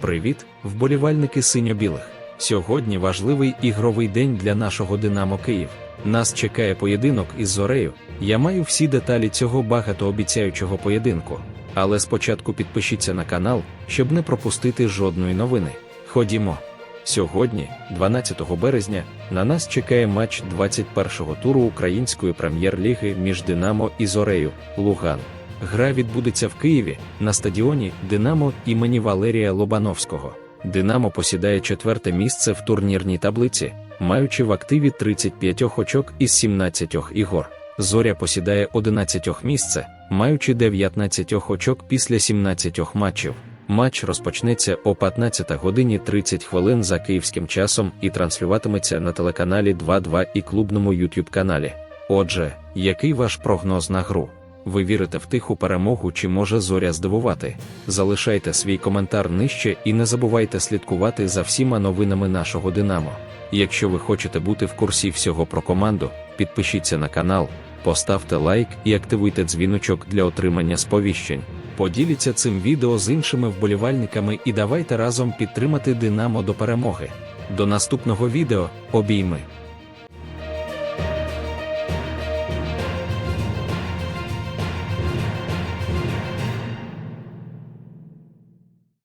Привіт, вболівальники синьо-білих. Сьогодні важливий ігровий день для нашого Динамо Київ. Нас чекає поєдинок із Зорею. Я маю всі деталі цього багатообіцяючого поєдинку. Але спочатку підпишіться на канал, щоб не пропустити жодної новини. Ходімо. Сьогодні, 12 березня, на нас чекає матч 21-го туру Української прем'єр-ліги між Динамо і Зорею, Луган. Гра відбудеться в Києві на стадіоні Динамо імені Валерія Лобановського. Динамо посідає четверте місце в турнірній таблиці, маючи в активі 35 очок із 17 ігор. Зоря посідає 11 місце, маючи 19 очок після 17 матчів. Матч розпочнеться о 15 годині 30 хвилин за київським часом і транслюватиметься на телеканалі 2.2 і клубному YouTube каналі. Отже, який ваш прогноз на гру? Ви вірите в тиху перемогу чи може зоря здивувати? Залишайте свій коментар нижче і не забувайте слідкувати за всіма новинами нашого Динамо. Якщо ви хочете бути в курсі всього про команду, підпишіться на канал, поставте лайк і активуйте дзвіночок для отримання сповіщень. Поділіться цим відео з іншими вболівальниками і давайте разом підтримати Динамо до перемоги. До наступного відео обійми!